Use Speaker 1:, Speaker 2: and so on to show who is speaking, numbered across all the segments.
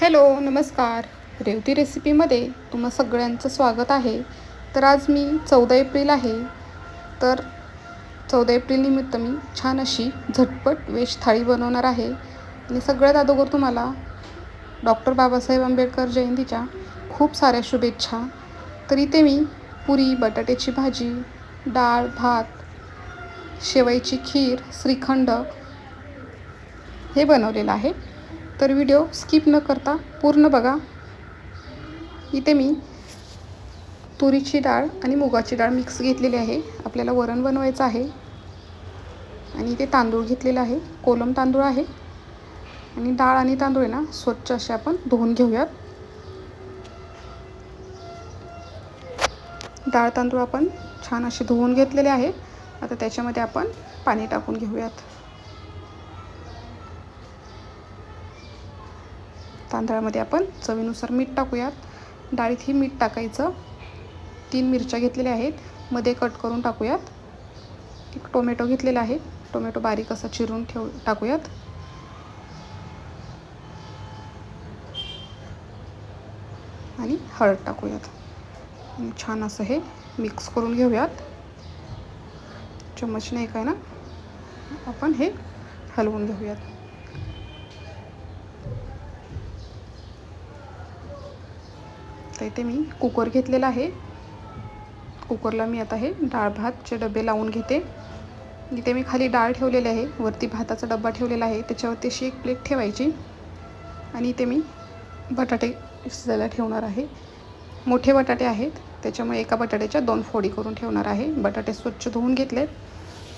Speaker 1: Hello नमस्कार. रेवती रेसिपीमध्ये तुम्हा सगळ्यांचं स्वागत आहे. तर आज मी चौदा एप्रिल आहे. तर चौदा एप्रिल निमित्त मी छान अशी झटपट वेज थाळी बनवणार आहे. आणि सगळ्यात अगोदर तुम्हाला डॉक्टर बाबासाहेब आंबेडकर जयंतीच्या खूप साऱ्या शुभेच्छा. तर इथे मी पुरी बटाट्याची भाजी डाळ भात शेवईची खीर श्रीखंड हे बनवलेलं आहे. तर व्हिडिओ स्किप न करता पूर्ण बघा. इथे मी तुरीची डाळ आणि मुगाची डाळ मिक्स घेतलेली आहे. आपल्याला वरण बनवायचं आहे. आणि इथे तांदूळ घेतलेला आहे. कोलम तांदूळ आहे. आणि डाळ आणि तांदूळ आहे ना स्वच्छ असे आपण धुवून घेऊयात. डाळ तांदूळ आपण छान असे धुवून घेतलेले आहे. आता त्याच्यामध्ये आपण पाणी टाकून घेऊयात. तांदळामध्ये आपण चवीनुसार मीठ टाकूयात. डाळीत ही मीठ टाकायचं. तीन मिरच्या घेतलेल्या आहेत. मध्ये कट करून टाकूयात. एक टोमॅटो घेतलेला आहे. टोमॅटो बारीक असा चिरून ठेव टाकूयात. आणि हळद टाकूयात. छान असं हे मिक्स करून घेऊयात. चम्मच नाही काय ना? आपण हे हलवून घेऊयात. तर इथे मी कुकर घेतलेला आहे. कुकरला मी आता हे डाळ भातचे डबे लावून घेते. इथे मी खाली डाळ ठेवलेली आहे. वरती भाताचा डब्बा ठेवलेला आहे. त्याच्यावरती अशी एक प्लेट ठेवायची. आणि इथे मी बटाटे शिजायला ठेवणार आहे. मोठे बटाटे आहेत. त्याच्यामुळे एका बटाट्याच्या दोन फोडी करून ठेवणार आहे. बटाटे स्वच्छ धुवून घेतलेत.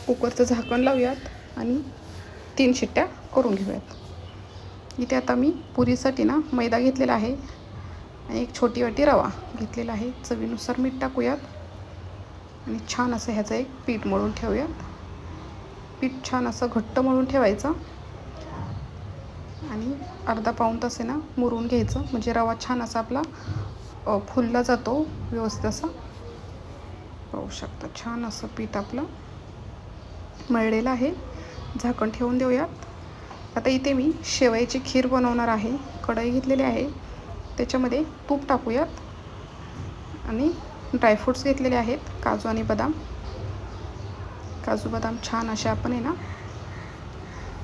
Speaker 1: कुकरचं झाकण लावूयात आणि तीन शिट्ट्या करून घेऊयात. इथे आता मी पुरीसाठी ना मैदा घेतलेला आहे. आणि एक छोटी वाटी रवा घेतलेला आहे. चवीनुसार मीठ टाकूयात. आणि छान असं ह्याचं एक पीठ मळून ठेवूयात. पीठ छान असं घट्ट मळून ठेवायचं. आणि अर्धा पाऊण तास आहे ना मुरून घ्यायचं. म्हणजे रवा छान असा आपला फुलला जातो. व्यवस्थित असा. पाहू शकता छान असं पीठ आपलं मळलेलं आहे. झाकण ठेवून देऊयात. आता इथे मी शेवयाची खीर बनवणार आहे. कढई घेतलेली आहे. त्याच्यामध्ये तूप टाकूयात. आणि ड्रायफ्रूट्स घेतलेले आहेत काजू आणि बदाम. काजू बदाम छान असे आपण आहे ना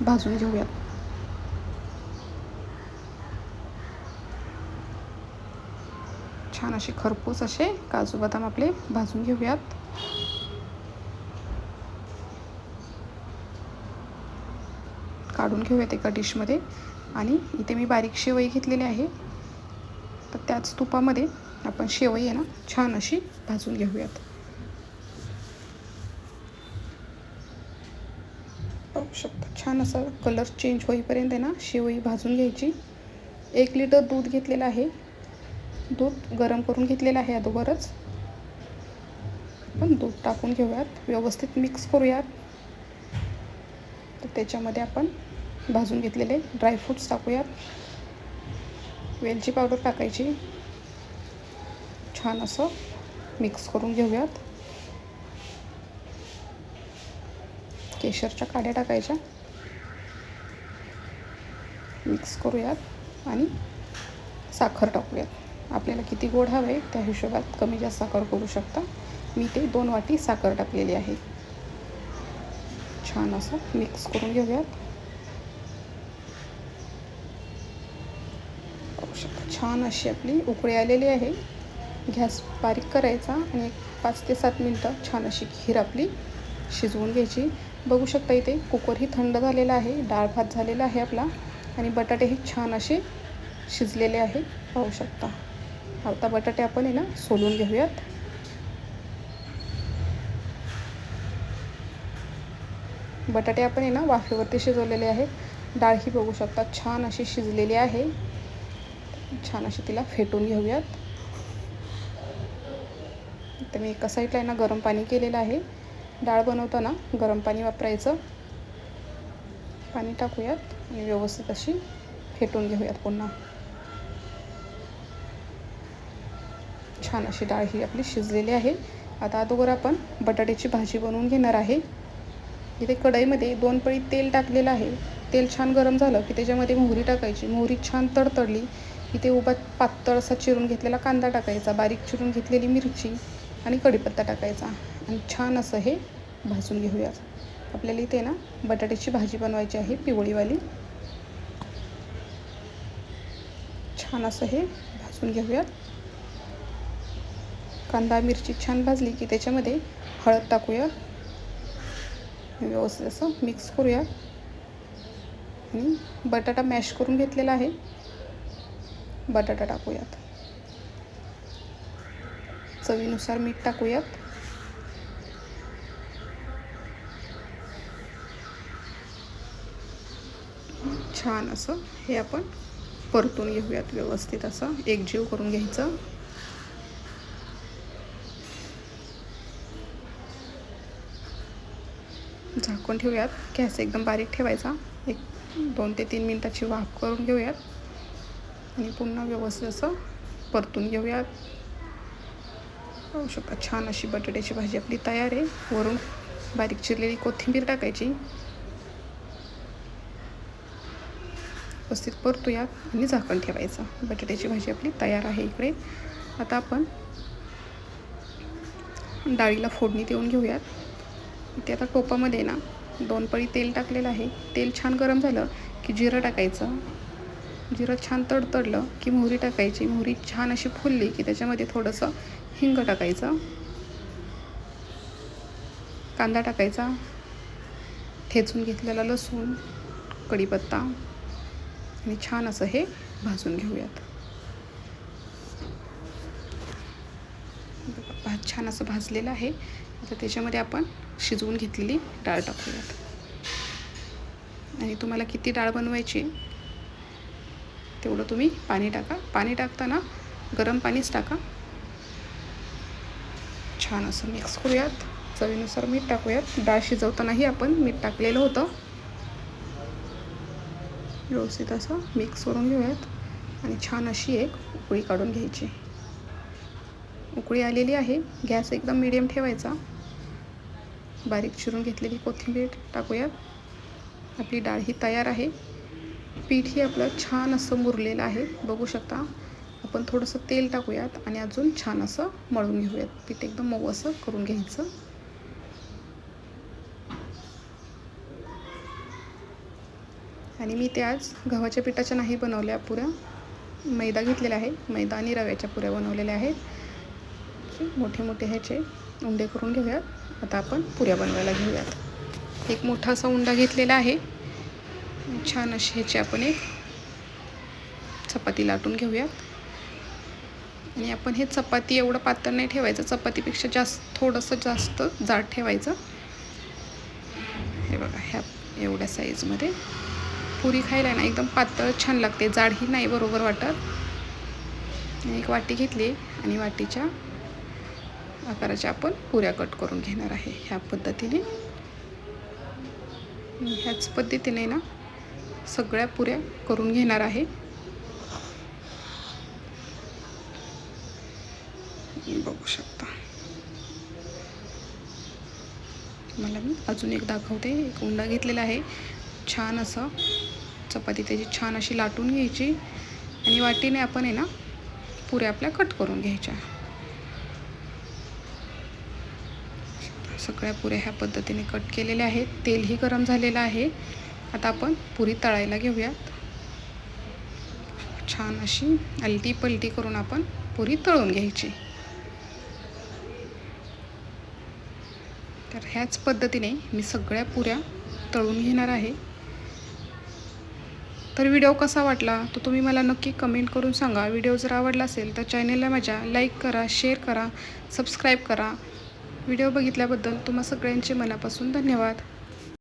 Speaker 1: भाजून घेऊयात. छान असे खरपूस असे काजू बदाम आपले भाजून घेऊयात. काढून घेऊयात एका डिशमध्ये आणि इथे मी बारीक शेवई घेतलेली आहे. त्याच तुपामध्ये आपण शेवई आहे ना छान अशी भाजून घेऊयात. पाहू शकता छान असा कलर चेंज होईपर्यंत आहे ना शेवई भाजून घ्यायची. एक लिटर दूध घेतलेलं आहे. दूध गरम करून घेतलेलं आहे अगोदरच. आपण दूध टाकून घेऊयात. व्यवस्थित मिक्स करूयात. तर त्याच्यामध्ये आपण भाजून घेतलेले ड्रायफ्रूट्स टाकूयात. वेलची पावडर टाकायची. छान असं मिक्स करून घेऊयात. केशरच्या काड्या टाकायच्या. मिक्स करूयात आणि साखर टाकूयात. आपल्याला किती गोड हवं आहे त्या हिशोबात कमी जास्त साखर करू शकता. मी ते दोन वाटी साखर टाकलेली आहे. छान असं मिक्स करून घेऊयात. छान अशी आपली उकळी आलेली आहे. गॅस बारीक करायचा आणि एक पाच ते सात मिनटं छान अशी खीर आपली शिजवून घ्यायची. बघू शकता इथे कुकरही थंड झालेला आहे डाळ भात झालेला आहे आपला आणि बटाटेही छान असे शिजलेले आहे. पाहू शकता. आता बटाटे आपण आहे ना सोलून घेऊयात. बटाटे आपण आहे ना वाफेवरती शिजवलेले आहेत. डाळ ही बघू शकता छान अशी शिजलेली आहे. छान अशी तिला फेटून घेऊयात. तर मी एका साईडला आहे ना गरम पाणी केलेलं आहे. डाळ बनवताना गरम पाणी वापरायचं. पाणी टाकूयात आणि व्यवस्थित अशी फेटून घेऊयात पुन्हा. छान अशी डाळ ही आपली शिजलेली आहे. आता अगोदर आपण बटाट्याची भाजी बनवून घेणार आहे. इथे कढईमध्ये दोन पळी तेल टाकलेलं आहे. तेल छान गरम झालं की त्याच्यामध्ये मोहरी टाकायची. मोहरी छान तडतडली. की ते उभा पातळ असा चिरून घेतलेला कांदा टाकायचा बारीक चिरून घेतलेली मिरची आणि कढीपत्ता टाकायचा आणि छान असं हे भाजून घेऊयात आपल्याला इथे ना बटाट्याची भाजी बनवायची आहे पिवळीवाली. छान असं हे भाजून घेऊयात. कांदा मिरची छान भाजली की त्याच्यामध्ये हळद टाकूया. व्यवस्थित असं मिक्स करूया. आणि बटाटा मॅश करून घेतलेला आहे. बटाटा टाकूयात. चवीनुसार मीठ टाकूयात. छान असं हे आपण परतून घेऊयात व्यवस्थित असं. एकजीव करून घ्यायचं. झाकून ठेवूयात. गॅस एकदम बारीक ठेवायचा. एक दोन ते तीन मिनटाची वाफ करून घेऊयात. आणि पुन्हा व्यवस्थित असं परतून घेऊयात पाहू शकता छान अशी बटाट्याची भाजी आपली तयार आहे. वरून बारीक चिरलेली कोथिंबीर टाकायची. व्यवस्थित परतूयात आणि झाकण ठेवायचं. बटाट्याची भाजी आपली तयार आहे इकडे. आता आपण डाळीला फोडणी देऊन घेऊयात. इथे आता टोपामध्ये ना दोन पळी तेल टाकलेलं आहे. तेल छान गरम झालं की जिरं टाकायचं. जिरं छान तडतडलं की मोहरी टाकायची. मोहरी छान अशी फुलली की त्याच्यामध्ये थोडंसं हिंग टाकायचं. कांदा टाकायचा. ठेचून घेतलेला लसूण कढीपत्ता आणि छान असं हे भाजून घेऊयात. भात छान असं भाजलेलं आहे. आता त्याच्यामध्ये आपण शिजवून घेतलेली डाळ टाकूयात. आणि तुम्हाला किती डाळ बनवायची तेवढं तुम्ही पाणी टाका. पाणी टाकताना गरम पाणीच टाका. छान असं मिक्स करूयात. चवीनुसार मीठ टाकूयात. डाळ शिजवतानाही आपण मीठ टाकलेलं होतं. व्यवस्थित असं मिक्स करून घेऊयात. आणि छान अशी एक उकळी काढून घ्यायची. उकळी आलेली आहे. गॅस एकदम मिडियम ठेवायचा. बारीक चिरून घेतलेली कोथिंबीर टाकूयात. आपली डाळ ही तयार आहे. पीठ हे आपलं छान असं मुरलेलं आहे. बघू शकता. आपण थोडंसं तेल टाकूयात आणि अजून छान असं मळून घेऊयात. पीठ एकदम मऊ असं करून घ्यायचं. आणि मी ते आज गव्हाच्या पिठाच्या नाही बनवल्या पुऱ्या. मैदा घेतलेला आहे. मैदा आणि रव्याच्या पुऱ्या बनवलेल्या आहेत. मोठे मोठे ह्याचे उंडे करून घेऊयात. आता आपण पुऱ्या बनवायला घेऊयात. एक मोठा असा उंडा घेतलेला आहे. छान अशी ह्याची आपण एक चपाती लाटून घेऊयात आणि आपण हे चपाती एवढं पातळ नाही ठेवायचं चपातीपेक्षा जास्त थोडंसं जास्त जाड ठेवायचं. हे बघा ह्या एवढ्या साईजमध्ये पुरी खायला ना एकदम पातळ छान लागते. जाडही नाही बरोबर वाटत. एक वाटी घेतली आणि वाटीच्या आकाराच्या आपण पुऱ्या कट करून घेणार आहे ह्या पद्धतीने. ह्याच पद्धतीने ना सगळ्या पुऱ्या करून घेणार आहे. बघू शकता. मला मी अजून एक दाखवते. एक उंडा घेतलेला आहे. छान असं चपाती त्याची छान अशी लाटून घ्यायची. आणि वाटीने आपण आहे ना पुऱ्या आपल्या कट करून घ्यायच्या. सगळ्या पुऱ्या ह्या पद्धतीने कट केलेल्या आहेत. तेलही गरम झालेलं आहे. आता आपण पुरी तळायला घेऊयात. छान अशी अलटी पलटी करून आपण पुरी तळून घ्यायची. तर ह्याच पद्धतीने मी सगळ्या पुऱ्या तळून घेणार आहे. तर व्हिडिओ कसा वाटला तो तुम्ही मला नक्की कमेंट करून सांगा. व्हिडिओ जर आवडला असेल तर चॅनेलला माझ्या लाईक करा शेअर करा सबस्क्राईब करा. व्हिडिओ बघितल्याबद्दल तुम्हा सगळ्यांचे मनापासून धन्यवाद.